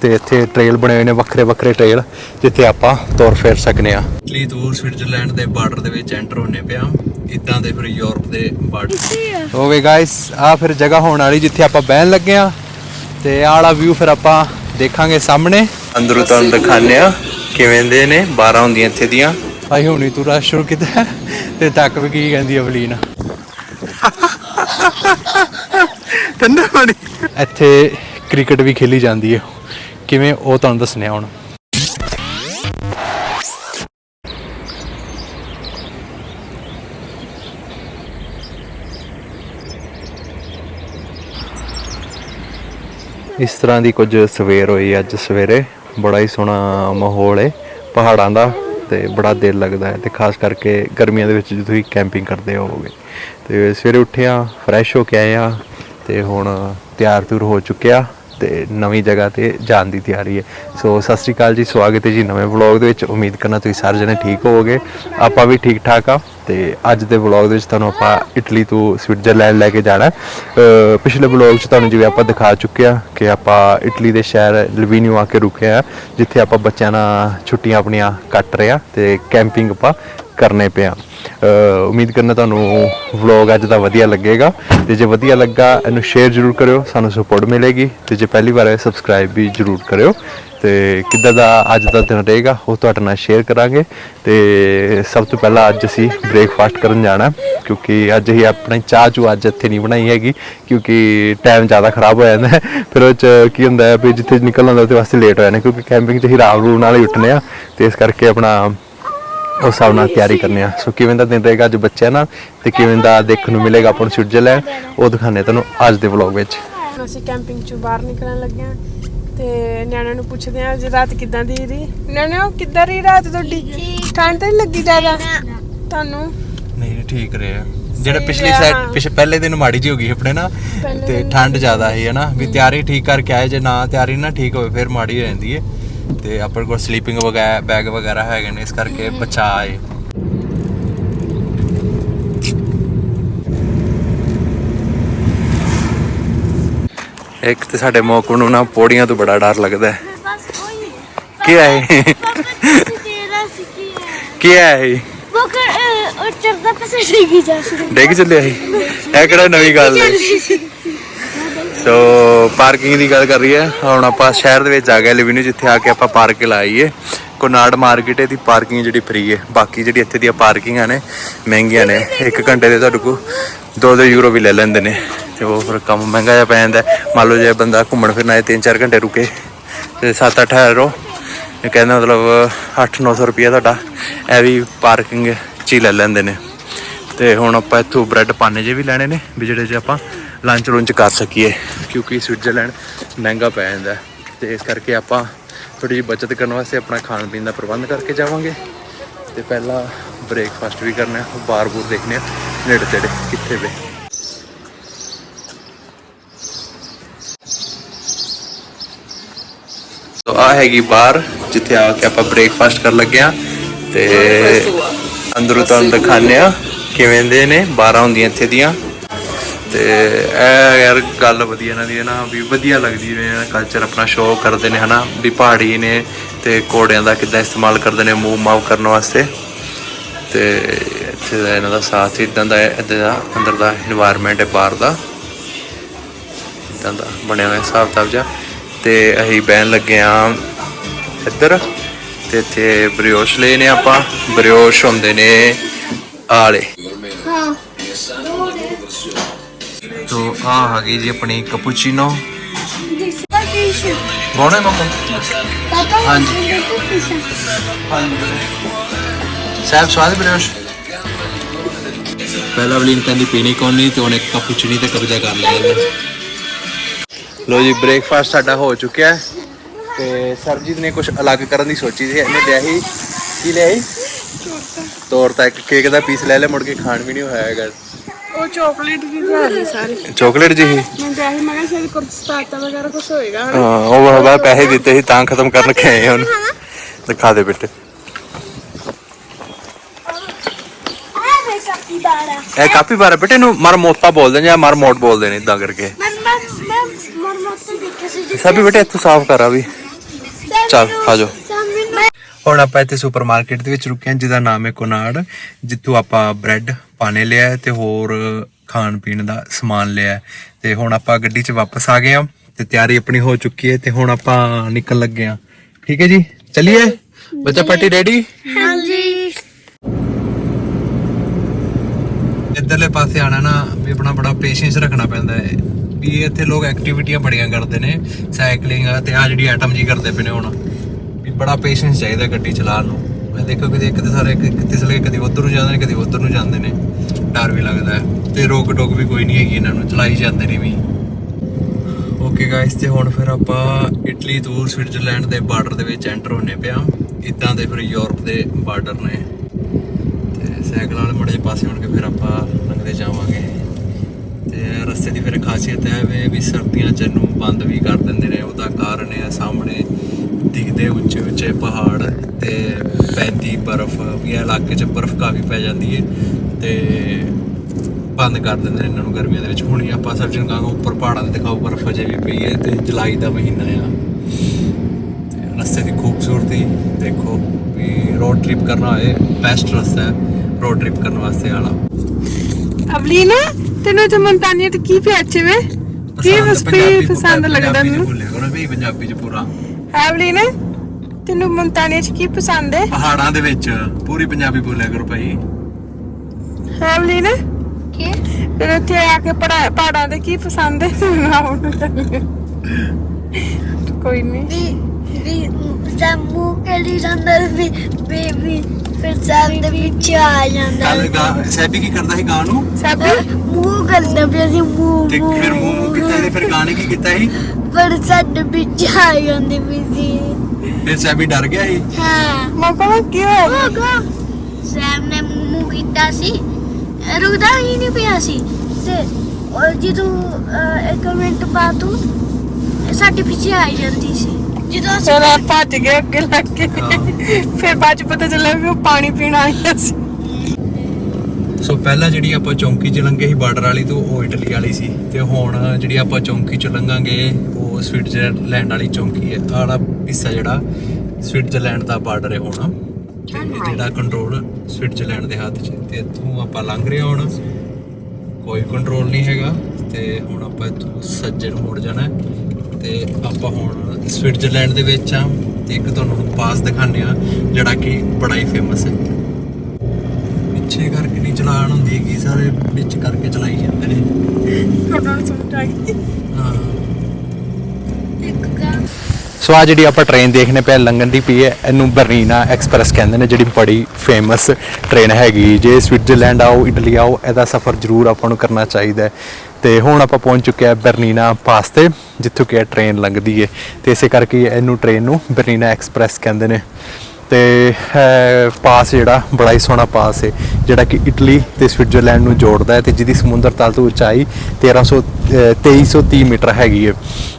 ਤੇ ਇੱਥੇ ਟ੍ਰੇਲ ਬਣੇ ਹੋਏ ਨੇ ਵੱਖਰੇ ਵੱਖਰੇ ਟ੍ਰੇਲ ਜਿੱਥੇ ਆਪਾਂ ਤੁਰ ਫਿਰ ਸਕਨੇ ਆ। ਇਟਲੀ ਤੋਂ ਸਵਿਟਜ਼ਰਲੈਂਡ ਦੇ ਬਾਰਡਰ ਦੇ ਵਿੱਚ ਐਂਟਰ ਹੋਣੇ ਪਿਆ। ਇਦਾਂ ਦੇ ਫਿਰ ਯੂਰਪ ਦੇ ਬਾਰਡਰ ਹੋਵੇ ਗਾਇਸ ਆ ਫਿਰ ਜਗ੍ਹਾ ਹੋਣ ਵਾਲੀ ਜਿੱਥੇ ਆਪਾਂ ਬਹਿਣ ਲੱਗੇ ਆ। ਤੇ ਆਹ ਵਾਲਾ ਵਿਊ ਫਿਰ ਆਪਾਂ ਦੇਖਾਂਗੇ ਸਾਹਮਣੇ। ਅੰਦਰੋਂ ਤੁਹਾਨੂੰ ਦਿਖਾਣੇ ਆ ਕਿਵੇਂ ਦੇ ਨੇ 12 ਹੁੰਦੀਆਂ ਇੱਥੇ ਦੀਆਂ। ਆਈ ਹੁਣੀ ਤੂੰ ਰਸ਼ ਸ਼ੁਰੂ ਕੀਤਾ ਤੇ ਤੱਕ ਵੀ ਕੀ ਕਹਿੰਦੀ ਅਵਲੀਨ ਠੰਡਾ ਪਾਣੀ ਇੱਥੇ ਕ੍ਰਿਕਟ ਵੀ ਖੇਲੀ ਜਾਂਦੀ ਹੈ। ਕਿਵੇਂ ਉਹ ਤੁਹਾਨੂੰ ਦੱਸਣਿਆ ਹੁਣ? ਇਸ ਤਰ੍ਹਾਂ ਦੀ ਕੁਝ ਸਵੇਰ ਹੋਈ ਅੱਜ ਸਵੇਰੇ। ਬੜਾ ਹੀ ਸੋਹਣਾ ਮਾਹੌਲ ਹੈ। ਪਹਾੜਾਂ ਦਾ ਤੇ ਬੜਾ ਦਿਲ ਲੱਗਦਾ ਹੈ ਤੇ ਖਾਸ ਕਰਕੇ ਗਰਮੀਆਂ ਦੇ ਵਿੱਚ ਜਦੋਂ ਤੁਸੀਂ ਕੈਂਪਿੰਗ ਕਰਦੇ ਹੋਵੋਗੇ। ਤੇ ਸਵੇਰੇ ਉੱਠਿਆ ਫਰੈਸ਼ ਹੋ ਕੇ ਆਏ ਆ ਤੇ ਹੁਣ ਤਿਆਰ ਤੁਰ ਹੋ। ਚੁੱਕਿਆ ਤੇ ਨਵੀਂ ਜਗ੍ਹਾ ਤੇ ਜਾਣ ਦੀ ਤਿਆਰੀ ਹੈ। ਸੋ ਸਤਿ ਸ੍ਰੀ ਅਕਾਲ ਜੀ, ਸਵਾਗਤ ਹੈ ਜੀ ਨਵੇਂ ਵਲੌਗ ਦੇ ਵਿੱਚ। ਉਮੀਦ ਕਰਨਾ ਤੁਸੀਂ ਸਾਰੇ ਜਣੇ ਠੀਕ ਹੋਵੋਗੇ। ਆਪਾਂ ਵੀ ਠੀਕ ਠਾਕ ਆ ਤੇ ਅੱਜ ਦੇ ਵਲੌਗ ਦੇ ਵਿੱਚ ਤੁਹਾਨੂੰ ਆਪਾਂ ਇਟਲੀ ਤੋਂ ਸਵਿਟਜ਼ਰਲੈਂਡ ਲੈ ਕੇ ਜਾਣਾ ਪਿਛਲੇ ਵਲੌਗ 'ਚ ਤੁਹਾਨੂੰ ਜਿਵੇਂ ਆਪਾਂ ਦਿਖਾ ਚੁੱਕੇ ਆ ਕਿ ਆਪਾਂ ਇਟਲੀ ਦੇ ਸ਼ਹਿਰ ਲਵੀਨੀਓ ਆ ਕੇ ਰੁਕੇ ਆ ਜਿੱਥੇ ਆਪਾਂ ਬੱਚਿਆਂ ਨਾਲ ਛੁੱਟੀਆਂ ਆਪਣੀਆਂ ਕੱਟ ਰਹੇ ਆ ਤੇ ਕੈਂਪਿੰਗ ਆਪਾਂ ਕਰਨੇ ਪਿਆ। ਅਹ ਉਮੀਦ ਕਰਨਾ ਤੁਹਾਨੂੰ ਵਲੌਗ ਅੱਜ ਦਾ ਵਧੀਆ ਲੱਗੇਗਾ। ਤੇ ਜੇ ਵਧੀਆ ਲੱਗਾ, ਇਹਨੂੰ ਸ਼ੇਅਰ ਜ਼ਰੂਰ ਕਰਿਓ, ਸਾਨੂੰ ਸਪੋਰਟ ਮਿਲੇਗੀ। ਤੇ ਜੇ ਪਹਿਲੀ ਵਾਰ ਆਏ ਸਬਸਕ੍ਰਾਈਬ ਵੀ ਜ਼ਰੂਰ ਕਰਿਓ। ਤੇ ਕਿੱਦਾਂ ਦਾ ਅੱਜ ਦਾ ਦਿਨ ਰਹੇਗਾ, ਉਹ ਤੁਹਾਡੇ ਨਾਲ ਸ਼ੇਅਰ ਕਰਾਂਗੇ। ਤੇ ਸਭ ਤੋਂ ਪਹਿਲਾਂ ਅੱਜ ਅਸੀਂ ਬ੍ਰੇਕਫਾਸਟ ਕਰਨ ਜਾਣਾ, ਕਿਉਂਕਿ ਅੱਜ ਹੀ ਆਪਣੀ ਚਾਹ ਚੂ ਅੱਜ ਇੱਥੇ ਨਹੀਂ ਬਣਾਈ ਹੈਗੀ, ਕਿਉਂਕਿ ਟਾਈਮ ਜ਼ਿਆਦਾ ਖਰਾਬ ਹੋ ਜਾਂਦਾ ਹੈ। ਫਿਰ ਉਹ ਚ ਕੀ ਹੁੰਦਾ ਹੈ ਵੀ ਜਿੱਥੇ ਨਿਕਲਣਾ ਹੁੰਦਾ ਉਹਦੇ ਵਾਸਤੇ ਲੇਟ ਹੋ ਜਾਣਾ ਕਿਉਂਕਿ ਕੈਂਪਿੰਗ 'ਚ ਹੀ ਰਾਮ ਰੂ ਨਾਲ ਹੀ ਉੱਠਨੇ ਆ। ਤੇ ਇਸ ਕਰਕੇ ਆਪਣਾ ਉਸ ਹਿਸਾਬ ਨਾਲ ਤਿਆਰੀ ਕਰਨੇ ਆ। ਸੋ ਕਿਵੇਂ ਦਾ ਦਿਨ ਰਹੇਗਾ ਅੱਜ ਬੱਚਿਆਂ ਨਾਲ ਤੇ ਕਿਵੇਂ ਦਾ ਦੇਖਣ ਨੂੰ ਮਿਲੇਗਾ ਆਪਾਂ ਨੂੰ ਸਵਿਟਜ਼ਰਲੈਂਡ ਉਹ ਦਿਖਾਣੇ ਤੁਹਾਨੂੰ ਅੱਜ ਦੇ ਵਲੌਗ ਵਿੱਚ। ਹੁਣ ਅਸੀਂ ਕੈਂਪਿੰਗ ਚੋਂ ਬਾਹਰ ਨਿਕਲਣ ਲੱਗੇ ਹਾਂ ਤੇ ਨਿਆਣਿਆਂ ਨੂੰ ਪੁੱਛਦੇ ਆ ਜੇ ਰਾਤ ਕਿੱਦਾਂ ਦੀ ਰਹੀ? ਨਿਆਣਿਓ ਕਿੱਦਾਂ ਰਹੀ ਰਾਤ ਤੁਹਾਡੀ? ਠੰਡ ਤਾਂ ਲੱਗੀ ਜ਼ਿਆਦਾ? ਤੁਹਾਨੂੰ? ਨਹੀਂ ਠੀਕ ਰਿਹਾ ਜਿਹੜਾ ਪਿਛਲੀ ਰਿਹਾ, ਸਾਈਡ ਹਾਂ। ਪਿਛੇ ਪਹਿਲੇ ਦਿਨ ਮਾੜੀ ਜੀ ਹੋ ਗਈ ਆਪਣੇ ਨਾ ਪਹਿਲੇ ਤੇ ਦਿਨ ਠੰਡ ਜ਼ਿਆਦਾ ਸੀ ਹੈ ਨਾ? ਵੀ ਤਿਆਰੀ ਠੀਕ ਕਰਕੇ ਆਏ ਜੇ ਨਾ ਤਿਆਰੀ ਨਾ ਠੀਕ ਹੋਵੇ ਫਿਰ ਮਾੜੀ ਹੋ ਜਾਂਦੀ ਹੈ ਤੇ ਆਪਣੇ ਕੋਲ ਸਲੀਪਿੰਗ ਵਗੈਰਾ ਬੈਗ ਵਗੈਰਾ ਹੈਗੇ ਨੇ ਇਸ ਕਰਕੇ ਬਚਾ ਹੈ ਇੱਕ ਤੇ ਸਾਡੇ ਮੋਕ ਨੂੰ ਨਾ ਪੌੜੀਆਂ ਤੋਂ ਬੜਾ ਡਰ ਲੱਗਦਾ। ਹੈ। ਕੀ ਹੈ ਕੀ ਹੈ? ਬੋਕਰ ਉੱਚਰਦਾ ਪਸੇ ਡੇਗੀ ਜਾ ਡੇਗੀ ਚੱਲਿਆ ਸੀ? ਇਹ ਕਿਹੜਾ ਨਵੀਂ ਗੱਲ ਹੈ? ਸੋ ਪਾਰਕਿੰਗ ਦੀ ਗੱਲ ਕਰ ਰਹੀ ਹੈ। ਹੁਣ ਆਪਾਂ ਸ਼ਹਿਰ ਦੇ ਵਿੱਚ ਆ ਗਏ ਲਿਵਿਨਿਊ ਜਿੱਥੇ ਆ ਕੇ ਆਪਾਂ ਪਾਰਕ ਲਾਈਏ। ਕੋਨਾਰਡ ਮਾਰਕੀਟ ਦੀ ਪਾਰਕਿੰਗ ਜਿਹੜੀ ਫ੍ਰੀ ਹੈ। ਬਾਕੀ ਜਿਹੜੀ ਇੱਥੇ ਦੀਆਂ ਪਾਰਕਿੰਗਾਂ ਨੇ, ਮਹਿੰਗੀਆਂ ਨੇ, ਇੱਕ ਘੰਟੇ ਦੇ ਤੁਹਾਡੇ ਕੋਲ 2-2 ਯੂਰੋ ਵੀ ਲੈ ਲੈਂਦੇ ਨੇ। ਤੇ ਉਹ ਫਿਰ ਕੰਮ ਮਹਿੰਗਾ ਜਿਹਾ ਪੈ ਜਾਂਦਾ ਮੰਨ ਲਓ ਜੇ ਬੰਦਾ ਘੁੰਮਣ ਫਿਰਨ ਆਏ 3-4 ਘੰਟੇ ਰੁਕੇ, ਤੇ 7-8 ਯੂਰੋ ਇਹ ਕਹਿੰਦਾ ਮਤਲਬ 8-900 ਰੁਪਇਆ ਤੁਹਾਡਾ। ਇਹ ਵੀ ਪਾਰਕਿੰਗ 'ਚ ਹੀ ਲੈ ਲੈਂਦੇ ਨੇ। ਤੇ ਹੁਣ ਆਪਾਂ ਇੱਥੋਂ ਬ੍ਰੈਡ ਪਾਨੇ ਜੇ ਵੀ ਲੈਣੇ ਨੇ, ਵੀ ਜਿਹੜੇ ਜੇ ਆਪਾਂ ਲੰਚ ਲੁੰਚ ਕਰ ਸਕੀਏ ਕਿਉਂਕਿ ਸਵਿਟਜ਼ਰਲੈਂਡ ਮਹਿੰਗਾ ਪੈ ਜਾਂਦਾ ਤੇ ਇਸ ਕਰਕੇ ਆਪਾਂ ਥੋੜੀ ਜਿਹੀ ਬਚਤ ਕਰਨ ਵਾਸਤੇ ਆਪਣਾ ਖਾਣ ਪੀਣ ਦਾ ਪ੍ਰਬੰਧ ਕਰਕੇ ਜਾਵਾਂਗੇ। ਤੇ ਪਹਿਲਾਂ ਬ੍ਰੇਕਫਾਸਟ ਵੀ ਕਰਨਾ ਹੈ ਬਾਰ ਬੂਰ ਦੇਖਨੇ ਆ ਨੇੜੇ ਤੇੜੇ ਕਿੱਥੇ ਵੇ। ਸੋ ਆ ਹੈਗੀ ਬਾਰ ਜਿੱਥੇ ਆ ਕੇ ਆਪਾਂ ਬ੍ਰੇਕਫਾਸਟ ਕਰਨ ਲੱਗੇ ਆ ਤੇ ਅੰਦਰੋਂ ਤੁਹਾਨੂੰ ਦਿਖਾਣੇ ਆ ਕਿਵੇਂ ਦੇ ਨੇ 12 ਹੁੰਦੀਆਂ ਇੱਥੇ ਦੀਆਂ। ਤੇ ਇਹ ਯਾਰ ਗੱਲ ਵਧੀਆ ਇਹਨਾਂ ਦੀ ਹੈ ਨਾ, ਵੀ ਵਧੀਆ ਲੱਗਦੀ ਜਿਵੇਂ ਇਹਨਾਂ ਕਲਚਰ ਆਪਣਾ ਸ਼ੋਅ ਕਰਦੇ ਨੇ, ਹਨਾ? ਵੀ ਪਹਾੜੀ ਨੇ ਤੇ ਕੋੜਿਆਂ ਦਾ ਕਿੱਦਾਂ ਇਸਤੇਮਾਲ ਕਰਦੇ ਨੇ ਮੂਵ ਮਾਵ ਕਰਨ ਵਾਸਤੇ। ਤੇ ਇੱਥੇ ਦਾ ਇਹਨਾਂ ਦਾ ਸਾਥ ਇਦਾਂ ਦਾ ਇੱਦਾਂ ਦਾ ਅੰਦਰ ਦਾ এনवायरमेंट ਹੈ, ਬਾਹਰ ਦਾ। ਇਦਾਂ ਦਾ ਬਣਿਆ ਹੋਇਆ ਹਿਸਾਬ ਤਾਬ ਜਾ ਤੇ ਅਸੀਂ ਬੈਨ ਲੱਗੇ ਆ ਇੱਧਰ, ਤੇ ਇੱਥੇ ਬਰਿਓਸ਼ ਲੈ ਨੇ ਆਪਾਂ। ਬਰਿਓਸ਼ ਹੁੰਦੇ ਨੇ ਆਲੇ। ਹਾਂ। ਆ ਹੈਗੀ ਜੀ ਆਪਣੀ ਕਪੂਚੀਨੋ। ਗੋਣੇ ਮਮਾ? ਹਾਂਜੀ। ਸਾਹਿਬ ਸਵਾਦ ਬ੍ਰਿਓਸ਼ ਪਹਿਲਾ ਵਲੀਨ ਕਹਿੰਦੀ ਪੀਣੀ ਕੌਣ ਨਹੀਂ ਤੇ ਉਹਨੇ ਕਪੂਚੀਨੀ ਤੇ ਕਬਜ਼ਾ ਕਰ ਲਿਆ ਇਹਨੇ। ਲੋ ਜੀ ਬ੍ਰੇਕਫਾਸਟ ਸਾਡਾ ਹੋ ਚੁੱਕਿਆ ਹੈ। ਤੇ ਸਰਜੀਤ ਨੇ ਕੁਝ ਅਲੱਗ ਕਰਨ ਦੀ ਸੋਚੀ ਸੀ। ਇਹਨੇ ਲਿਆ ਸੀ ਕੀ ਲਿਆ ਸੀ? ਤੋਰਤਾ ਇੱਕ ਕੇਕ ਦਾ ਪੀਸ ਲੈ ਲਿਆ ਮੁੜ ਕੇ ਖਾਣ ਵੀ ਨਹੀਂ ਹੋਇਆ ਹੈਗਾ। ਉਹ ਜੀ ਹੀ? ਮੈਂ ਜਾਹੀ ਮੈਂ ਕਿਹਾ ਸ਼ਾਇਦ ਕੁਝ ਸਟਾਰਟਾ ਵਗੈਰਾ ਕੁਝ ਹੋਏਗਾ। ਹਾਂ ਉਹ ਹਵਾ ਪੈਸੇ ਦਿੱਤੇ ਸੀ ਤਾਂ ਬੇਟੇ। ਇਹ ਕਾਪੀ ਬਾਰਾ ਬੇਟੇ ਨੂੰ ਮਰਮੋਤਾ ਬੋਲਦੇ ਨੇ ਜਾਂ ਮਰਮੋਟ ਬੋਲਦੇ ਨੇ ਇਦਾਂ ਕਰਕੇ। ਮੈਂ ਮੈਂ ਮਰਮੋਤ ਦੇਖਿਆ ਸੀ ਸਭੀ ਬੇਟੇ ਤੂੰ ਸਾਫ਼ ਕਰਾ ਵੀ। ਚੱਲ ਆ ਹੁਣ ਆਪਾਂ ਇੱਥੇ ਸੁਪਰਮਾਰਕਟ ਦੇ ਵਿੱਚ ਰੁਕੇ ਹਾਂ ਜਿਹਦਾ ਨਾਮ ਹੈ ਕੋਨਾੜ ਜਿੱਥੋਂ ਆਪਾਂ ਬ੍ਰੈਡ ਪਾਣੇ ਲਿਆ ਤੇ ਹੋਰ ਖਾਣ ਪੀਣ ਦਾ ਸਮਾਨ ਲਿਆ। ਤੇ ਹੁਣ ਆਪਾਂ ਗੱਡੀ 'ਚ ਵਾਪਸ ਆ ਗਏ ਹਾਂ ਤੇ ਤਿਆਰੀ ਆਪਣੀ ਹੋ ਚੁੱਕੀ ਹੈ ਤੇ ਹੁਣ ਆਪਾਂ ਨਿਕਲ ਲੱਗੇ ਹਾਂ। ਠੀਕ ਹੈ ਜੀ? ਚਲਿਏ? ਬੱਚਾ ਪਾਰਟੀ ਰੈਡੀ ਹਾਂਜੀ। ਇੱਧਰਲੇ ਪਾਸੇ ਆਣਾ ਨਾ ਵੀ ਆਪਣਾ ਬੜਾ ਪੇਸ਼ੈਂਸ ਰੱਖਣਾ ਪੈਂਦਾ ਹੈ। ਵੀ ਇੱਥੇ ਲੋਕ ਐਕਟੀਵਿਟੀਆਂ ਬੜੀਆਂ ਕਰਦੇ ਨੇ ਸਾਈਕਲਿੰਗ ਤੇ ਆ ਜਿਹੜੀ ਆਟਮ ਜੀ ਕਰਦੇ ਪਏ ਨੇ ਹੁਣ। ਵੀ ਬੜਾ ਪੇਸ਼ੈਂਸ ਚਾਹੀਦਾ ਗੱਡੀ ਚਲਾਉਣ ਨੂੰ। ਮੈਂ ਦੇਖੋ ਕਿ ਕਿਤੇ ਸਾਰੇ ਕਿਤੇ ਕਦੀ ਉਧਰ ਨੂੰ ਜਾਂਦੇ ਨੇ, ਕਦੀ ਉਧਰ ਨੂੰ ਜਾਂਦੇ ਨੇ। ਡਰ ਵੀ ਲੱਗਦਾ ਹੈ। ਤੇ ਰੋਕ ਟੋਕ ਵੀ ਕੋਈ ਨਹੀਂ ਹੈਗੀ ਇਹਨਾਂ ਨੂੰ, ਚਲਾਈ ਜਾਂਦੇ ਨੇ ਵੀ। ਓਕੇ ਗਾਇਸ ਤੇ ਹੁਣ ਫਿਰ ਆਪਾਂ ਇਟਲੀ ਤੋਂ ਸਵਿਟਜ਼ਰਲੈਂਡ ਦੇ ਬਾਰਡਰ ਦੇ ਵਿੱਚ ਐਂਟਰ ਹੋਣੇ ਪਿਆ ਇਦਾਂ ਦੇ ਫਿਰ ਯੂਰਪ ਦੇ ਬਾਰਡਰ ਨੇ। ਤੇ ਸਾਈਕਲ ਵਾਲੇ ਮੜੇ ਪਾਸੇ ਹੋਣ ਕੇ ਫਿਰ ਆਪਾਂ ਲੰਘਦੇ ਜਾਵਾਂਗੇ। ਤੇ ਰਸਤੇ ਦੀ ਫਿਰ ਖਾਸੀਅਤ ਹੈ ਵੀ ਸਰਦੀਆਂ ਚ ਇਹਨੂੰ ਬੰਦ ਵੀ ਕਰ ਦਿੰਦੇ ਨੇ। ਉਹਦਾ ਕਾਰਨ ਹੈ ਸਾਹਮਣੇ ਦਿਖਦੇ ਉੱਚੇ ਉੱਚੇ ਪਹਾੜ ਤੇ ਪੈਂਦੀ ਬਰਫ਼ ਵੀ ਇਹ ਇਲਾਕੇ 'ਚ ਬਰਫ਼ ਕਾਫੀ ਪੈ ਜਾਂਦੀ ਹੈ ਤੇ ਬੰਦ ਕਰ ਦਿੰਦੇ ਨੇ ਇਹਨਾਂ ਨੂੰ ਗਰਮੀਆਂ ਦੇ ਵਿੱਚ। ਹੁਣ ਹੀ ਆਪਾਂ ਸਰਜਨ ਗਾਂਗ ਉੱਪਰ ਪਹਾੜਾਂ ਤੇ ਦਿਖਾਓ ਬਰਫ਼ ਅਜੇ ਵੀ ਪਈ ਹੈ ਤੇ ਜੁਲਾਈ ਦਾ ਮਹੀਨਾ ਆ। ਤੇ ਰਸਤੇ ਦੀ ਖੂਬਸੂਰਤੀ ਦੇਖੋ ਵੀ ਰੋਡ ਟ੍ਰਿਪ ਕਰਨਾ ਹੋਏ ਬੈਸਟ ਰਸਤਾ ਹੈ ਰੋਡ ਟ੍ਰਿਪ ਕਰਨ ਵਾਸਤੇ ਵਾਲਾ। ਅਵਲੀਨ ਤੈਨੂੰ ਤੇ ਮੰਤਾਨੀਆ ਤੇ ਕੀ ਪਿਆ ਅੱਛੇ ਵੇ? ਕੀ ਪੰਜਾਬੀ ਪਸੰਦ ਲੱਗਦਾ ਮੈਨੂੰ? ਬੋਲਿਆ ਕਰੋ ਵੀ ਪੰਜਾਬੀ ਚ ਪੂਰਾ। ਅਵਲੀਨ ਤੈਨੂੰ ਮੰਤਾਨੀਆ ਚ ਕੀ ਪਸੰਦ ਹੈ ਪਹਾੜਾਂ ਦੇ ਵਿੱਚ ਪੂਰੀ ਪੰਜਾਬੀ ਬੋਲਿਆ ਕਰੋ ਭਾਈ। ਅਵਲੀਨ ਕੀ? ਤੈਨੂੰ ਇੱਥੇ ਆ ਕੇ ਪੜਾ ਪਹਾੜਾਂ ਦੇ ਕੀ ਪਸੰਦ ਹੈ ਕੋਈ ਨਹੀਂ ਵੀ ਵੀ ਜੰਮੂ ਕੇ ਲਈ ਜਾਂਦਾ ਵੀ ਬੇਬੀ ਫਿਰ ਸਾਹਮਣੇ ਦੇ ਵਿੱਚ ਆ ਜਾਂਦਾ ਕੱਲ ਗਾ ਸੈਬੀ ਕੀ ਕਰਦਾ ਸੀ ਗਾਣ ਨੂੰ? ਸਭ ਮੂੰਹ ਕਰਦਾ ਪਿਆ ਸੀ ਮੂੰਹ ਤੇ ਫਿਰ ਮੂੰਹ ਮੂੰਹ ਕੀਤਾ ਤੇ ਫਿਰ ਗਾਣੇ ਕੀ ਕੀਤਾ ਸੀ? ਪਰ ਸਾਡੇ ਵਿੱਚ ਆ ਜਾਂਦੇ ਵੀ ਸੀ। ਫਿਰ ਸੈਬੀ ਡਰ ਗਿਆ ਸੀ? ਹਾਂ। ਮਮਾ ਕੀ ਹੋਇਆ ਸੈਮ ਨੇ ਮੂੰਹ ਕੀਤਾ ਸੀ। ਰੁਕਦਾ ਹੀ ਨਹੀਂ ਪਿਆ ਸੀ। ਤੇ ਉਹ ਜਦੋਂ ਇੱਕ ਮਿੰਟ ਬਾਅਦ ਉਹ ਸਾਡੇ ਪਿੱਛੇ ਆ ਜਾਂਦੀ ਸੀ। ਜਦੋਂ ਅਸੀਂ ਭੱਜ ਗਏ ਅੱਗੇ ਲੱਗ ਕੇ। ਫਿਰ ਬਾਅਦ ਚ ਪਤਾ ਚੱਲਿਆ ਵੀ ਉਹ ਪਾਣੀ ਪੀਣ ਆਇਆ ਸੀ। ਸੋ ਪਹਿਲਾਂ ਜਿਹੜੀ ਆਪਾਂ ਚੌਂਕੀ ਚ ਲੰਘੇ ਸੀ ਬਾਰਡਰ ਵਾਲੀ ਤੋਂ ਉਹ ਇਟਲੀ ਵਾਲੀ ਸੀ। ਤੇ ਹੁਣ ਜਿਹੜੀ ਆਪਾਂ ਚੌਂਕੀ ਚ ਲੰਘਾਂਗੇ ਉਹ ਸਵਿਟਜ਼ਰਲੈਂਡ ਵਾਲੀ ਚੌਂਕੀ ਹੈ। ਵਾਲਾ ਹਿੱਸਾ ਜਿਹੜਾ ਸਵਿਟਜ਼ਰਲੈਂਡ ਦਾ ਬਾਰਡਰ ਹੈ ਹੁਣ। ਜਿਹੜਾ ਕੰਟਰੋਲ ਸਵਿਟਜ਼ਰਲੈਂਡ ਦੇ ਹੱਥ 'ਚ। ਤੇ ਇੱਥੋਂ ਆਪਾਂ ਲੰਘ ਰਹੇ ਹਾਂ ਹੁਣ। ਕੋਈ ਕੰਟਰੋਲ ਨਹੀਂ ਹੈਗਾ। ਤੇ ਹੁਣ ਆਪਾਂ ਇੱਥੋਂ ਸੱਜੇ ਨੂੰ ਮੁੜ ਜਾਣਾ ਤੇ ਆਪਾਂ ਹੁਣ ਸਵਿਟਜ਼ਰਲੈਂਡ ਦੇ ਵਿੱਚ ਆ ਤੇ ਇੱਕ ਤੁਹਾਨੂੰ ਪਾਸ ਦਿਖਾਉਂਦੇ ਆ ਜਿਹੜਾ ਕਿ ਬੜਾ ਹੀ ਫੇਮਸ ਹੈ। ਪਿੱਛੇ ਕਰਕੇ ਨਹੀਂ ਚਲਾਣ ਹੁੰਦੀ ਹੈਗੀ ਸਾਰੇ ਵਿੱਚ ਕਰਕੇ ਚਲਾਈ ਜਾਂਦੇ ਨੇ। ਉਹਨਾਂ ਨੂੰ ਸਮਝ ਆ ਗਈ ਹਾਂ। ਇੱਕ ਗੱਲ। ਸੋ ਆ ਜਿਹੜੀ ਆਪਾਂ ਟ੍ਰੇਨ ਦੇਖਨੇ ਪਏ ਲੰਘਣ ਦੀ ਪਈ ਹੈ ਇਹਨੂੰ ਬਰਨੀਨਾ ਐਕਸਪ੍ਰੈਸ ਕਹਿੰਦੇ ਨੇ ਜਿਹੜੀ ਬੜੀ ਫੇਮਸ ਟ੍ਰੇਨ ਹੈਗੀ। ਜੇ ਸਵਿਟਜ਼ਰਲੈਂਡ ਆਓ ਇਟਲੀ ਆਓ ਇਹਦਾ ਸਫ਼ਰ ਜ਼ਰੂਰ ਆਪਾਂ ਨੂੰ ਕਰਨਾ ਚਾਹੀਦਾ ਹੈ। ਤੇ ਹੁਣ ਆਪਾਂ ਪਹੁੰਚ ਚੁੱਕੇ ਆ ਬਰਨੀਨਾ ਪਾਸ ਤੇ ਜਿੱਥੋਂ ਕਿ ਇਹ ਟ੍ਰੇਨ ਲੰਘਦੀ ਹੈ। ਤੇ ਇਸੇ ਕਰਕੇ ਇਹਨੂੰ ਟ੍ਰੇਨ ਨੂੰ ਬਰਨੀਨਾ ਐਕਸਪ੍ਰੈਸ ਕਹਿੰਦੇ ਨੇ। ਤੇ ਪਾਸ ਜਿਹੜਾ ਬੜਾ ਹੀ ਸੋਹਣਾ ਪਾਸ ਹੈ ਜਿਹੜਾ ਕਿ ਇਟਲੀ ਤੇ ਸਵਿਟਜ਼ਰਲੈਂਡ ਨੂੰ ਜੋੜਦਾ ਹੈ ਤੇ ਜਿਹਦੀ ਸਮੁੰਦਰ ਤਲ ਤੋਂ ਉਚਾਈ 1300 ਅਹ 2330 ਮੀਟਰ ਹੈਗੀ ਹੈ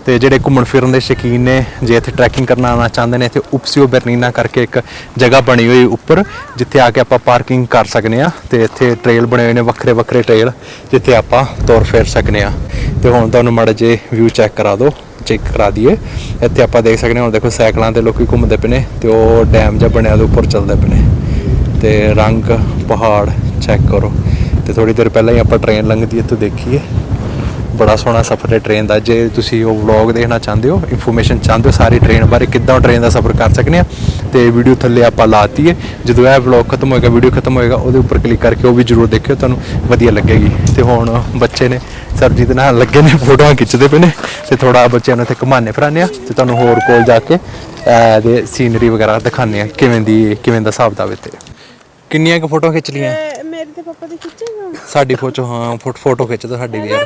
ਤੇ ਜਿਹੜੇ ਘੁੰਮਣ ਫਿਰਨ ਦੇ ਸ਼ੌਕੀਨ ਨੇ, ਜੇ ਇੱਥੇ ਟਰੈਕਿੰਗ ਕਰਨਾ ਆਉਣਾ ਚਾਹੁੰਦੇ ਨੇ, ਇੱਥੇ ਉਪਸੀਓ ਬਰਨੀਨਾ ਕਰਕੇ ਇੱਕ ਜਗ੍ਹਾ ਬਣੀ ਹੋਈ ਉੱਪਰ, ਜਿੱਥੇ ਆ ਕੇ ਆਪਾਂ ਪਾਰਕਿੰਗ ਕਰ ਸਕਨੇ ਆ ਤੇ ਇੱਥੇ ਟ੍ਰੇਲ ਬਣੇ ਹੋਏ ਨੇ, ਵੱਖਰੇ ਵੱਖਰੇ ਟ੍ਰੇਲ ਜਿੱਥੇ ਆਪਾਂ ਤੁਰ ਫਿਰ ਸਕਨੇ ਆ। ਤੇ ਹੁਣ ਤੁਹਾਨੂੰ ਮਾੜਾ ਜੇ ਵਿਊ ਚੈੱਕ ਕਰਾ ਦਿਓ। ਚੈੱਕ ਕਰਾ ਦਈਏ। ਇੱਥੇ ਆਪਾਂ ਦੇਖ ਸਕਦੇ ਹਾਂ, ਹੁਣ ਦੇਖੋ ਸਾਈਕਲਾਂ ਤੇ ਲੋਕੀ ਘੁੰਮਦੇ ਪਏ ਨੇ ਤੇ ਉਹ ਡੈਮ ਜਿਹਾ ਬਣਿਆ ਉਹਦੇ ਉੱਪਰ ਚੱਲਦੇ ਪਏ ਨੇ। ਤੇ ਰੰਗ, ਪਹਾੜ ਚੈੱਕ ਕਰੋ। ਤੇ ਥੋੜੀ ਦੇਰ ਪਹਿਲਾਂ ਹੀ ਆਪਾਂ ਟ੍ਰੇਨ ਲੰਘਦੀ ਇੱਥੋਂ ਦੇਖੀਏ। ਬੜਾ ਸੋਹਣਾ ਸਫ਼ਰ ਹੈ ਟ੍ਰੇਨ ਦਾ। ਜੇ ਤੁਸੀਂ ਉਹ ਵਲੌਗ ਦੇਖਣਾ ਚਾਹੁੰਦੇ ਹੋ ਇਨਫੋਰਮੇਸ਼ਨ ਚਾਹੁੰਦੇ ਹੋ ਸਾਰੀ ਟ੍ਰੇਨ ਬਾਰੇ ਕਿੱਦਾਂ ਟ੍ਰੇਨ ਦਾ ਸਫ਼ਰ ਕਰ ਸਕਨੇ ਆ ਤੇ ਵੀਡੀਓ ਥੱਲੇ ਆਪਾਂ ਲਾਤੀ ਹੈ। ਜਦੋਂ ਇਹ ਵਲੌਗ ਖਤਮ ਹੋਏਗਾ ਵੀਡੀਓ ਖਤਮ ਹੋਏਗਾ ਉਹਦੇ ਉੱਪਰ ਕਲਿੱਕ ਕਰਕੇ ਉਹ ਵੀ ਜ਼ਰੂਰ ਦੇਖਿਓ ਤੁਹਾਨੂੰ ਵਧੀਆ ਲੱਗੇਗੀ। ਤੇ ਹੁਣ ਬੱਚੇ ਨੇ ਸਰਬਜੀਤ ਨਾਲ ਲੱਗੇ ਨੇ ਫੋਟੋਆਂ ਖਿੱਚਦੇ ਪਏ ਨੇ ਤੇ ਥੋੜਾ ਬੱਚਿਆਂ ਨੂੰ ਇੱਥੇ ਘੁਮਾਣੇ ਫਿਰਾਣੇ ਆ ਤੇ ਤੁਹਾਨੂੰ ਹੋਰ ਕੋਲ ਜਾ ਕੇ ਅਹ, ਦੇ ਸੀਨਰੀ ਵਗੈਰਾ ਦਿਖਾਣੇ ਆ ਕਿਵੇਂ ਦੀ ਕਿਵੇਂ ਦਾ ਹਿਸਾਬ ਦਾ ਇੱਥੇ। ਕਿੰਨੀਆਂ ਕੁ ਫੋਟੋ ਖਿੱਚ ਲੀਆਂ ਮੇਰੇ ਤੇ ਪਾਪਾ ਦੀ ਖਿੱਚੇਗਾ? ਸਾਡੀ ਫੋਟੋ ਹਾਂ ਫੋਟੋ ਖਿੱਚ ਦੋ ਸਾਡੀ ਵੀ ਯਾਰ।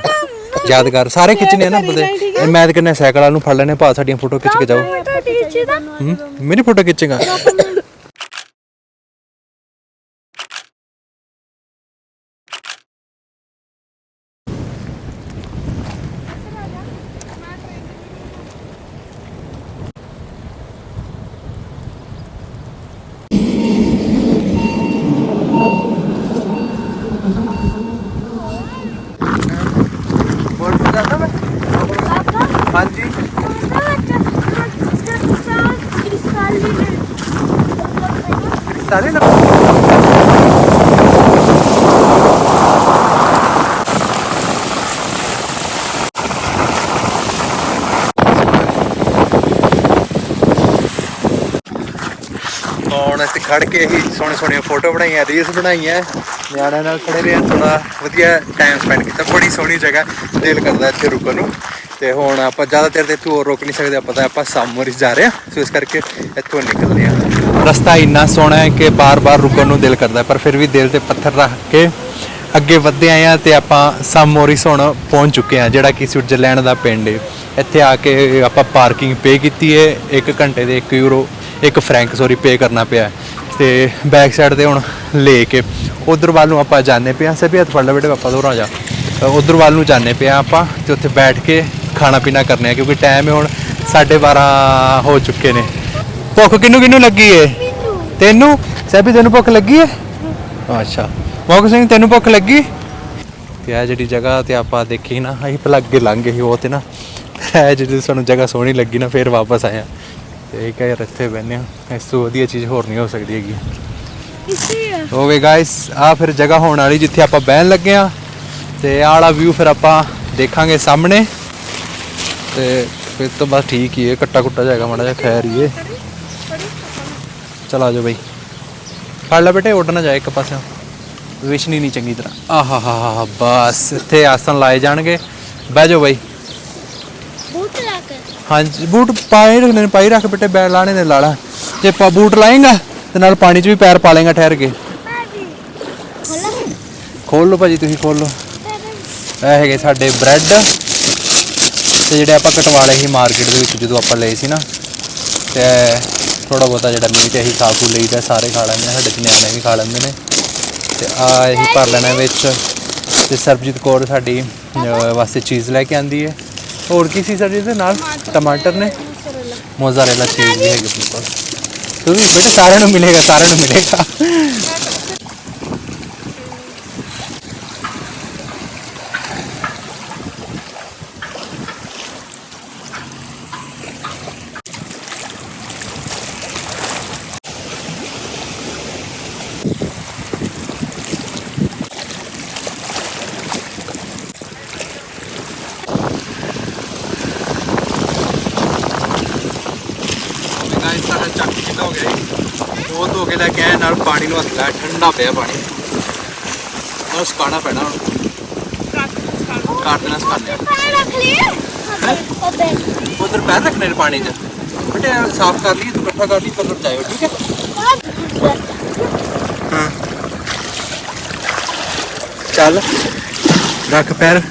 ਯਾਦਗਾਰ ਸਾਰੇ ਖਿੱਚਨੇ ਆ ਨਾ ਬਦੇ। ਇਹ ਮੈਂ ਤੇ ਕਹਿੰਦਾ ਸਾਈਕਲ ਵਾਲ ਨੂੰ ਫੜ ਲੈਣੇ ਭਾ ਸਾਡੀਆਂ ਫੋਟੋ ਖਿੱਚ ਕੇ ਜਾਓ। ਮੇਰੀ ਫੋਟੋ ਖਿੱਚੇਗਾ ਹਾਂਜੀ ਸਾਰੇ ਹੁਣ ਅਸੀਂ ਖੜ ਕੇ ਹੀ ਸੋਹਣੇ ਸੋਹਣੀਆਂ ਫੋਟੋ ਬਣਾਈਆਂ, ਰੀਲਸ ਬਣਾਈਆਂ। ਨਿਆਣਿਆਂ ਨਾਲ ਖੜੇ ਰਹੇ ਥੋੜਾ ਵਧੀਆ ਟਾਈਮ ਸਪੈਂਡ ਕੀਤਾ। ਬੜੀ ਸੋਹਣੀ ਜਗ੍ਹਾ, ਦਿਲ ਕਰਦਾ ਇੱਥੇ ਰੁਕਣ ਨੂੰ। ਤੇ ਹੁਣ ਆਪਾਂ ਜ਼ਿਆਦਾ ਦੇਰ ਤੇ ਇੱਥੇ ਰੁਕ ਨਹੀਂ ਸਕਦੇ, ਆਪਾਂ ਤਾਂ ਆਪਾਂ ਸਾਮੋਰਿਸ ਜਾ ਰਹੇ ਹਾਂ। ਸੋ ਇਸ ਕਰਕੇ ਇੱਥੋਂ ਨਿਕਲਦੇ ਹਾਂ। ਰਸਤਾ ਇੰਨਾ ਸੋਹਣਾ ਹੈ ਕਿ ਬਾਰ-ਬਾਰ ਰੁਕਣ ਨੂੰ ਦਿਲ ਕਰਦਾ ਪਰ ਫਿਰ ਵੀ ਦਿਲ ਤੇ ਪੱਥਰ ਰੱਖ ਕੇ ਅੱਗੇ ਵਧਦੇ ਆਏ ਆ ਤੇ ਆਪਾਂ ਸਾਮੋਰਿਸ ਹੁਣ ਪਹੁੰਚ ਚੁੱਕੇ ਆ ਜਿਹੜਾ ਕਿ ਸਵਿਟਜ਼ਰਲੈਂਡ ਦਾ ਪਿੰਡ ਹੈ। ਇੱਥੇ ਆ ਕੇ ਆਪਾਂ ਪਾਰਕਿੰਗ ਪੇ ਕੀਤੀ ਹੈ 1 ਘੰਟੇ ਦੇ 1 ਯੂਰੋ ਇੱਕ ਫਰੈਂਕ ਸੌਰੀ ਪੇ ਕਰਨਾ ਪਿਆ। ਤੇ ਬੈਕ ਸਾਈਡ ਤੇ ਹੁਣ ਲੈ ਕੇ, ਉਧਰ ਵੱਲ ਨੂੰ ਆਪਾਂ ਜਾਣੇ ਪਿਆ ਸਭੀ ਹੱਥ ਫੜ ਲੈ ਬੇਟੇ ਪਾਪਾ ਤੋਂ ਆ ਜਾ। ਉਧਰ ਵੱਲ ਨੂੰ ਜਾਣੇ ਪਿਆ ਆਪਾਂ, ਤੇ ਉੱਥੇ ਬੈਠ ਕੇ ਖਾਣਾ ਪੀਣਾ ਕਰਨੇ ਆ, ਕਿਉਂਕਿ ਟਾਈਮ ਹੁਣ 12:30 ਹੋ ਚੁੱਕੇ ਨੇ। ਭੁੱਖ ਕਿੰਨੂੰ ਕਿੰਨੂੰ ਲੱਗੀ ਏ? ਤੈਨੂੰ? ਸਭੀ, ਤੈਨੂੰ ਭੁੱਖ ਲੱਗੀ ਏ? ਅੱਛਾ। ਮੋਕ ਸਿੰਘ, ਤੈਨੂੰ ਭੁੱਖ ਲੱਗੀ? ਤੇ ਆ ਜਿਹੜੀ ਜਗ੍ਹਾ ਤੇ ਆਪਾਂ ਦੇਖੀ ਨਾ ਅਸੀਂ ਪਹਿਲਾਂ ਅੱਗੇ ਲੰਘ ਗਏ ਉਹ ਤੇ ਨਾ। ਇਹ ਜਿਹੜੀ ਸਾਨੂੰ ਜਗ੍ਹਾ ਸੋਹਣੀ ਲੱਗੀ ਨਾ, ਫਿਰ ਵਾਪਸ ਆਏ ਆ ਤੇ ਇਹ ਕਹੇ ਰਸਤੇ ਬੈਨੇ ਆ ਇਸ ਤੋਂ ਵਧੀਆ ਚੀਜ਼ ਹੋਰ ਨਹੀਂ ਹੋ ਸਕਦੀ ਹੈਗੀ। ਓਕੇ ਗਾਇਸ ਆ। ਫਿਰ ਜਗ੍ਹਾ ਹੋਣ ਵਾਲੀ ਜਿੱਥੇ ਆਪਾਂ ਬਹਿਣ ਲੱਗੇ ਆ ਤੇ ਆਹ ਵਾਲਾ ਵਿਊ ਫਿਰ ਆਪਾਂ ਦੇਖਾਂਗੇ ਸਾਹਮਣੇ। ਤੇ ਫਿਰ ਤੋਂ ਬਸ ਠੀਕ ਹੀ ਹੈ ਕੱਟਾ ਕੁੱਟਾ ਜਾਏਗਾ ਮਾੜਾ ਜਿਹਾ ਖੈਰ ਹੀ ਹੈ। ਚਲ ਆ ਜਾਓ ਬਈ। ਫੜ ਲੈ ਬੇਟੇ ਉੱਡ ਨਾ ਜਾਏ ਇੱਕ ਪਾਸੇ ਵਿਸ਼ਨੀ ਨਹੀਂ ਚੰਗੀ ਤਰ੍ਹਾਂ। ਆਹਾ ਹਾ ਹਾ ਬਸ। ਇੱਥੇ ਆਸਨ ਲਾਏ ਜਾਣਗੇ। ਬਹਿ ਜਾਓ ਬਈ। ਹਾਂਜੀ ਬੂਟ ਪਾਏ ਰੱਖਣੇ ਨੇ ਪਾਈ ਰੱਖ ਬੇਟੇ ਬੈਲ ਲਾਣੇ ਨੇ ਲਾਲਾ। ਜੇ ਪਾ ਬੂਟ ਲਾਏਗਾ ਤੇ ਨਾਲ ਪਾਣੀ 'ਚ ਵੀ ਪੈਰ ਪਾ ਲੇਗਾ ਠਹਿਰ ਕੇ। ਖੋਲਾ ਲਓ ਭਾਜੀ ਤੁਸੀਂ ਖੋਲ। ਲਓ ਇਹ ਹੈਗੇ ਸਾਡੇ ਬ੍ਰੈਡ। ਤੇ ਜਿਹੜੇ ਆਪਾਂ ਕਟਵਾ ਲਏ ਸੀ ਮਾਰਕੀਟ ਦੇ ਵਿੱਚ ਜਦੋਂ ਆਪਾਂ ਲਏ ਸੀ ਨਾ ਤੇ ਥੋੜਾ ਬਹੁਤਾ ਜਿਹੜਾ ਮੀਟ ਇਹੀ ਖਾ ਖੂ ਲਈਦਾ ਸਾਰੇ ਖਾ ਲੈਂਦੇ ਨੇ ਸਾਡੇ ਚ ਨਿਆਣੇ ਵੀ ਖਾ ਲੈਂਦੇ ਨੇ। ਤੇ ਆ ਇਹੀ ਭਰ ਲੈਣਾ ਵਿੱਚ। ਤੇ ਸਰਬਜੀਤ ਕੌਰ ਸਾਡੀ ਵਾਸਤੇ ਚੀਜ਼ ਲੈ ਕੇ ਆਂਦੀ ਹੈ। ਹੋਰ ਕੀ ਸੀ ਸਰਬਜੀਤ ਦੇ ਨਾਲ? ਟਮਾਟਰ। ਨੇ? ਮੋਜ਼ਾਰੇਲਾ। ਚੀਜ਼ ਵੀ ਹੈਗੀ ਆਪਣੇ ਕੋਲ ਤੁਸੀਂ ਬੇਟੇ ਸਾਰਿਆਂ ਨੂੰ ਮਿਲੇਗਾ ਸਾਰਿਆਂ ਨੂੰ ਮਿਲੇਗਾ ਗਾਇਸ ਸਾਡਾ ਚੱਕ ਕਿੰਨਾ ਹੋ ਗਿਆ ਜੀ ਉਹ ਧੋ ਕੇ ਲੈ ਕੇ ਆਏ ਨਾਲ ਪਾਣੀ ਨੂੰ ਹੱਥ ਲਾ ਠੰਡਾ ਪਿਆ ਪਾਣੀ। ਉਹ ਸੁਕਾਉਣਾ ਪੈਣਾ ਹੁਣ। ਕਾਟ ਦੇਣਾ ਸੁਕਾ ਲਿਆ। ਪੈਰ ਰੱਖ ਲਈ ਉਹਦੇ ਉਧਰ। ਪੈਰ ਰੱਖਣੇ ਨੇ ਪਾਣੀ 'ਚ। ਬੇਟੇ ਸਾਫ਼ ਕਰ ਲਈ ਤੂੰ ਇਕੱਠਾ ਕਰ ਲਈ ਫਿਰ ਜਾਇਓ ਠੀਕ ਹੈ? ਹਾਂ। ਚੱਲ। ਰੱਖ ਪੈਰ।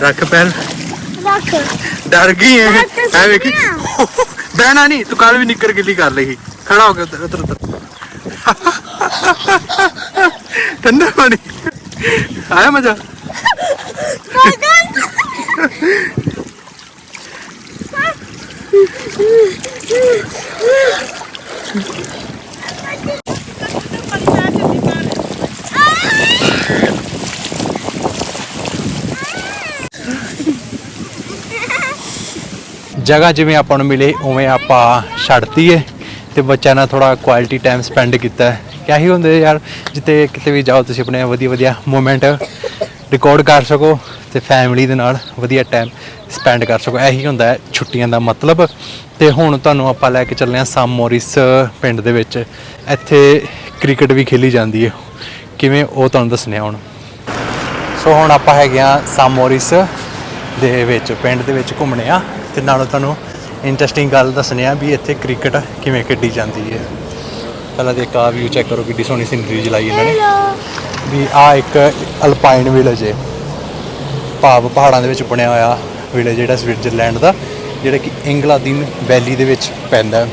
ਰੱਖ ਪੈਰ। ਰੱਖ। ਡਰ ਗਈ ਐ ਐ ਵੇਖੀ। ਬਹਿਣਾ ਨਹੀਂ ਤੂੰ ਕੱਲ ਵੀ ਨਿੱਕਰ ਗਿੱਲੀ ਕਰ ਲਈ। ਖੜਾ ਹੋ ਕੇ ਉਧਰ ਉਧਰ। ਉਧਰ ਠੰਡਾ ਪਾਣੀ ਆਇਆ ਮਜ਼ਾ ਜਗ੍ਹਾ ਜਿਵੇਂ ਆਪਾਂ ਨੂੰ ਮਿਲੇ ਉਵੇਂ ਆਪਾਂ ਛੱਡਤੀ ਏ ਤੇ ਬੱਚਿਆਂ ਨਾਲ ਥੋੜਾ ਕੁਆਲਿਟੀ ਟਾਈਮ ਸਪੈਂਡ ਕੀਤਾ ਹੈ। ਕਿਆ ਹੀ ਹੁੰਦੇ ਯਾਰ ਜਿੱਤੇ ਕਿਤੇ ਵੀ ਜਾਓ, ਤੁਸੀਂ ਆਪਣੇ ਵਧੀਆ ਵਧੀਆ ਮੂਮੈਂਟ ਰਿਕਾਰਡ ਕਰ ਸਕੋ ਤੇ ਫੈਮਿਲੀ ਦੇ ਨਾਲ ਵਧੀਆ ਟਾਈਮ ਸਪੈਂਡ ਕਰ ਸਕੋ। ਇਹੀ ਹੁੰਦਾ ਹੈ ਛੁੱਟੀਆਂ ਦਾ ਮਤਲਬ। ਤੇ ਹੁਣ ਤੁਹਾਨੂੰ ਆਪਾਂ ਲੈ ਕੇ ਚੱਲੇ ਹਾਂ ਸਾਮ ਮੋਰਿਸ ਪਿੰਡ ਦੇ ਵਿੱਚ। ਇੱਥੇ ਕ੍ਰਿਕਟ ਵੀ ਖੇਲੀ ਜਾਂਦੀ ਹੈ। ਕਿਵੇਂ ਉਹ ਤੁਹਾਨੂੰ ਦੱਸਣੇ ਹੁਣ? ਸੋ ਹੁਣ ਆਪਾਂ ਹੈਗੇ ਆ ਸਾਮੋਰਿਸ ਦੇ ਵਿੱਚ, ਪਿੰਡ ਦੇ ਵਿੱਚ ਘੁੰਮਣੇ ਆ। ਤੇ ਨਾਲੋਂ ਤੁਹਾਨੂੰ ਇੰਟਰਸਟਿੰਗ ਗੱਲ ਦੱਸਣੇ ਆ ਵੀ ਇੱਥੇ ਕ੍ਰਿਕਟ ਕਿਵੇਂ ਖੇਡੀ ਜਾਂਦੀ ਹੈ। ਪਹਿਲਾਂ ਦੇਖ ਆ ਵੀਊ ਚੈੱਕ ਕਰੋ ਕਿੱਡੀ ਸੋਹਣੀ ਸੀਨਰੀ ਜਲਾਈ ਇਹਨਾਂ ਨੇ। ਵੀ ਆ ਇੱਕ ਅਲਪਾਈਨ ਵਿਲੇਜ ਹੈ। ਭਾਵ ਪਹਾੜਾਂ ਦੇ ਵਿੱਚ ਬਣਿਆ ਹੋਇਆ ਵਿਲੇਜ ਜਿਹੜਾ ਸਵਿਟਜ਼ਰਲੈਂਡ ਦਾ ਜਿਹੜਾ ਕਿ ਇੰਗਲਾਦੀਨ ਵੈਲੀ ਦੇ ਵਿੱਚ ਪੈਂਦਾ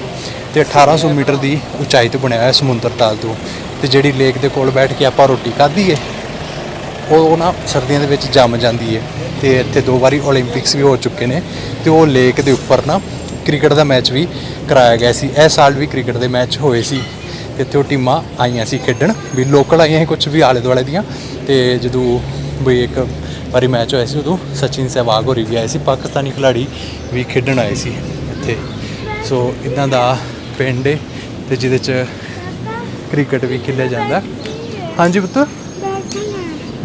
ਤੇ 1800 ਮੀਟਰ ਦੀ ਉਚਾਈ ਤੇ ਬਣਿਆ ਹੋਇਆ ਸਮੁੰਦਰ ਤਾਲ ਤੋਂ। ਤੇ ਜਿਹੜੀ ਲੇਕ ਦੇ ਕੋਲ ਬੈਠ ਕੇ ਆਪਾਂ ਰੋਟੀ ਖਾਧੀ ਹੈ ਉਹ ਨਾ ਸਰਦੀਆਂ ਦੇ ਵਿੱਚ ਜੰਮ ਜਾਂਦੀ ਹੈ। ਤੇ ਇੱਥੇ ਦੋ ਵਾਰੀ 올림픽ਸ ਵੀ ਹੋ ਚੁੱਕੇ ਨੇ। ਤੇ ਉਹ ਲੇਕ ਦੇ ਉੱਪਰ ਨਾ ਕ੍ਰਿਕਟ ਦਾ ਮੈਚ ਵੀ ਕਰਾਇਆ ਗਿਆ ਸੀ। ਇਸ ਸਾਲ ਵੀ ਕ੍ਰਿਕਟ ਦੇ ਮੈਚ ਹੋਏ ਸੀ। ਤੇ ਇੱਥੇ ਉਹ ਟੀਮਾਂ ਆਈਆਂ ਸੀ ਖੇਡਣ। ਵੀ ਲੋਕਲ ਆਈਆਂ ਸੀ ਕੁਝ ਵੀ ਆਲੇ ਦੁਆਲੇ ਦੀਆਂ। ਤੇ ਜਦੋਂ ਵੀ ਇੱਕ ਵਾਰੀ ਮੈਚ ਹੋਇਆ ਸੀ ਉਦੋਂ ਸਚਿਨ ਸਹਿਵਾਗ ਹੋਰੀ ਵੀ ਆਏ ਸੀ। ਪਾਕਿਸਤਾਨੀ ਖਿਡਾਰੀ ਵੀ ਖੇਡਣ ਆਏ ਸੀ ਇੱਥੇ। ਸੋ ਇਦਾਂ ਦਾ ਪਿੰਡ ਹੈ ਤੇ ਜਿਹਦੇ ਚ ਕ੍ਰਿਕਟ ਵੀ ਖੇਡਿਆ ਜਾਂਦਾ। ਹਾਂਜੀ ਪੁੱਤ?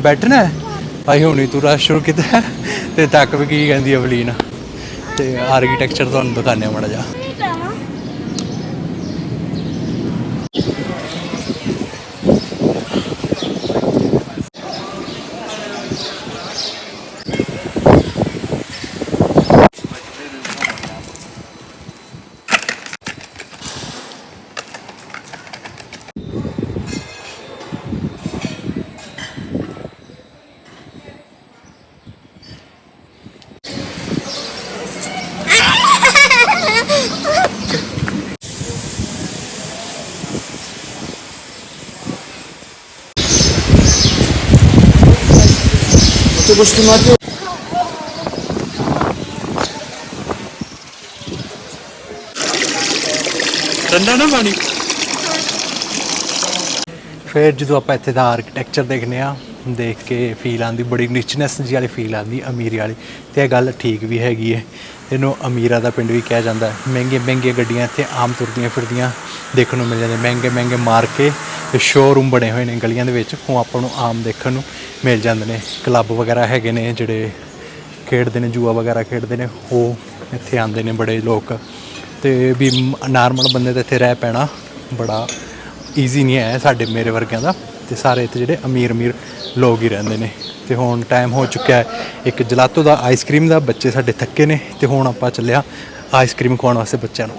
ਬੈਠਣਾ। ਹੈ ਭਾਈ ਹੁਣੀ ਤੂੰ ਰਸ਼ ਸ਼ੁਰੂ ਕੀਤਾ। ਹੈ, ਤੇ ਤੱਕ ਵੀ ਕੀ ਕਹਿੰਦੀ ਅਵਲੀਨ ਤੇ ਆਰਕੀਟੈਕਚਰ ਤੁਹਾਨੂੰ ਦਿਖਾਣੇ ਮੜਾ ਜਾ ਠੰਡਾ ਨਾ ਪਾਣੀ। ਫਿਰ ਜਦੋਂ ਆਪਾਂ ਇੱਥੇ ਦਾ ਆਰਕੀਟੈਕਚਰ ਦੇਖਨੇ ਆ ਦੇਖ ਕੇ ਫੀਲ ਆਂਦੀ ਬੜੀ ਰਿਚਨੈਸ ਜੀ ਵਾਲੀ ਫੀਲ ਆਂਦੀ ਅਮੀਰੀ ਵਾਲੀ ਤੇ ਇਹ ਗੱਲ ਠੀਕ ਵੀ ਹੈਗੀ ਹੈ। ਇਹਨੂੰ ਅਮੀਰਾਂ ਦਾ ਪਿੰਡ ਵੀ ਕਿਹਾ ਜਾਂਦਾ ਹੈ। ਮਹਿੰਗੇ ਮਹਿੰਗੇ ਗੱਡੀਆਂ ਇੱਥੇ ਆਮ ਤੁਰਦੀਆਂ ਫਿਰਦੀਆਂ ਦੇਖਣ ਨੂੰ ਮਿਲ ਜਾਂਦੇ ਮਹਿੰਗੇ ਮਹਿੰਗੇ ਮਾਰਕੇ ਤੇ ਸ਼ੋਰੂਮ ਬਣੇ ਹੋਏ ਨੇ ਗਲੀਆਂ ਦੇ ਵਿੱਚ, ਉਹ ਆਪਾਂ ਨੂੰ ਆਮ ਦੇਖਣ ਨੂੰ ਮਿਲ ਜਾਂਦੇ ਨੇ। ਕਲੱਬ ਵਗੈਰਾ ਹੈਗੇ ਨੇ ਜਿਹੜੇ ਖੇਡਦੇ ਨੇ, ਜੂਆ ਵਗੈਰਾ ਖੇਡਦੇ ਨੇ, ਉਹ ਇੱਥੇ ਆਉਂਦੇ ਨੇ ਬੜੇ ਲੋਕ। ਤੇ ਵੀ ਨਾਰਮਲ ਬੰਦੇ ਦਾ ਇੱਥੇ ਰਹਿ ਪੈਣਾ, ਬੜਾ ਈਜ਼ੀ ਨਹੀਂ ਹੈ ਸਾਡੇ, ਮੇਰੇ ਵਰਗਿਆਂ ਦਾ। ਤੇ ਸਾਰੇ ਇੱਥੇ ਜਿਹੜੇ ਅਮੀਰ ਅਮੀਰ ਲੋਕ ਹੀ ਰਹਿੰਦੇ ਨੇ। ਤੇ ਹੁਣ ਟਾਈਮ ਹੋ ਚੁੱਕਿਆ ਹੈ, ਇੱਕ ਜਲਾਤੋ ਦਾ ਆਈਸਕ੍ਰੀਮ ਦਾ, ਬੱਚੇ ਸਾਡੇ ਥੱਕੇ ਨੇ, ਤੇ ਹੁਣ ਆਪਾਂ ਚੱਲਿਆ ਆਈਸਕ੍ਰੀਮ ਖਵਾਉਣ ਵਾਸਤੇ ਬੱਚਿਆਂ ਨੂੰ।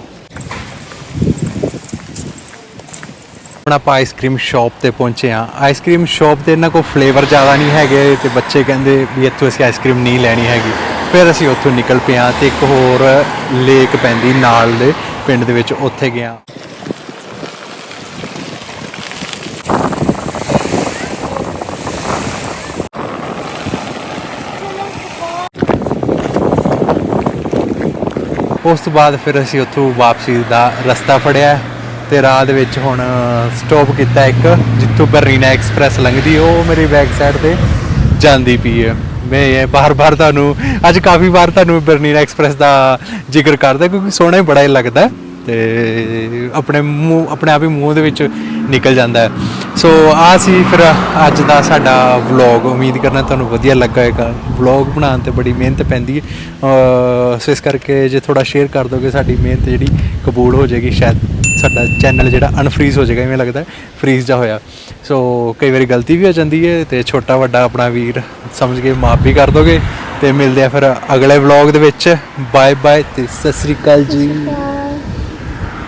ਹੁਣ ਆਪਾਂ ਆਈਸਕ੍ਰੀਮ ਸ਼ਾਪ ਤੇ ਪਹੁੰਚੇ ਆ ਆਈਸਕ੍ਰੀਮ ਸ਼ਾਪ ਤੇ ਇਹਨਾਂ ਕੋਲ ਫਲੇਵਰ ਜ਼ਿਆਦਾ ਨਹੀਂ ਹੈਗੇ ਤੇ ਬੱਚੇ ਕਹਿੰਦੇ ਵੀ ਇੱਥੋਂ ਅਸੀਂ ਆਈਸਕ੍ਰੀਮ ਨਹੀਂ ਲੈਣੀ ਹੈਗੀ। ਫਿਰ ਅਸੀਂ ਉੱਥੋਂ ਨਿਕਲ ਪਏ ਆ ਤੇ ਇੱਕ ਹੋਰ ਲੇਕ ਪੈਂਦੀ ਨਾਲ ਦੇ ਪਿੰਡ ਦੇ ਵਿੱਚ, ਉੱਥੇ ਗਿਆ। ਉਸ ਤੋਂ ਬਾਅਦ ਫਿਰ ਅਸੀਂ ਉੱਥੋਂ ਵਾਪਸੀ ਦਾ ਰਸਤਾ ਫੜਿਆ। ਤੇ ਰਾਹ ਦੇ ਵਿੱਚ ਹੁਣ ਸਟਾਪ ਕੀਤਾ ਇੱਕ, ਜਿੱਥੋਂ ਬਰਨੀਨਾ ਐਕਸਪ੍ਰੈਸ ਲੰਘਦੀ, ਉਹ ਮੇਰੀ ਬੈਕ ਸਾਈਡ ਤੇ ਜਾਂਦੀ ਪਈ ਹੈ। ਮੈਂ ਇਹ ਬਾਰ-ਬਾਰ ਤੁਹਾਨੂੰ, ਅੱਜ ਕਾਫੀ ਵਾਰ ਤੁਹਾਨੂੰ ਬਰਨੀਨਾ ਐਕਸਪ੍ਰੈਸ ਦਾ ਜ਼ਿਕਰ ਕਰਦਾ, ਕਿਉਂਕਿ ਸੋਹਣਾ ਹੀ ਬੜਾ ਹੀ ਲੱਗਦਾ ਹੈ। ਤੇ ਆਪਣੇ ਮੂੰਹ, ਆਪਣੇ ਆਪ ਹੀ ਮੂੰਹ ਦੇ ਵਿੱਚ ਨਿਕਲ ਜਾਂਦਾ ਹੈ। ਸੋ ਆ ਸੀ ਫਿਰ ਅੱਜ ਦਾ ਸਾਡਾ ਵਲੌਗ ਉਮੀਦ ਕਰਨਾ ਤੁਹਾਨੂੰ ਵਧੀਆ ਲੱਗਾ ਹੋਵੇਗਾ ਵਲੌਗ ਬਣਾਉਣ ਤੇ ਬੜੀ ਮਿਹਨਤ ਪੈਂਦੀ ਹੈ। ਸੋ ਇਸ ਕਰਕੇ ਜੇ ਥੋੜਾ ਸ਼ੇਅਰ ਕਰ ਦੋਗੇ, ਸਾਡੀ ਮਿਹਨਤ ਜਿਹੜੀ ਕਬੂਲ ਹੋ ਜਾਏਗੀ, ਸ਼ਾਇਦ ਸਾਡਾ ਚੈਨਲ ਜਿਹੜਾ ਅਨਫਰੀਜ਼ ਹੋ ਜਾਏਗਾ ਐਵੇਂ ਲੱਗਦਾ ਫਰੀਜ਼ ਜਾ ਹੋਇਆ। ਸੋ ਕਈ ਵਾਰੀ ਗਲਤੀ ਵੀ ਹੋ ਜਾਂਦੀ ਹੈ ਤੇ ਛੋਟਾ ਵੱਡਾ ਆਪਣਾ ਵੀਰ ਸਮਝ ਕੇ ਮਾਫ ਵੀ ਕਰ ਦੋਗੇ। ਤੇ ਮਿਲਦੇ ਆ ਫਿਰ ਅਗਲੇ ਵਲੌਗ ਦੇ ਵਿੱਚ। ਬਾਏ ਬਾਏ ਤੇ ਸਤਿ ਸ੍ਰੀ ਅਕਾਲ ਜੀ।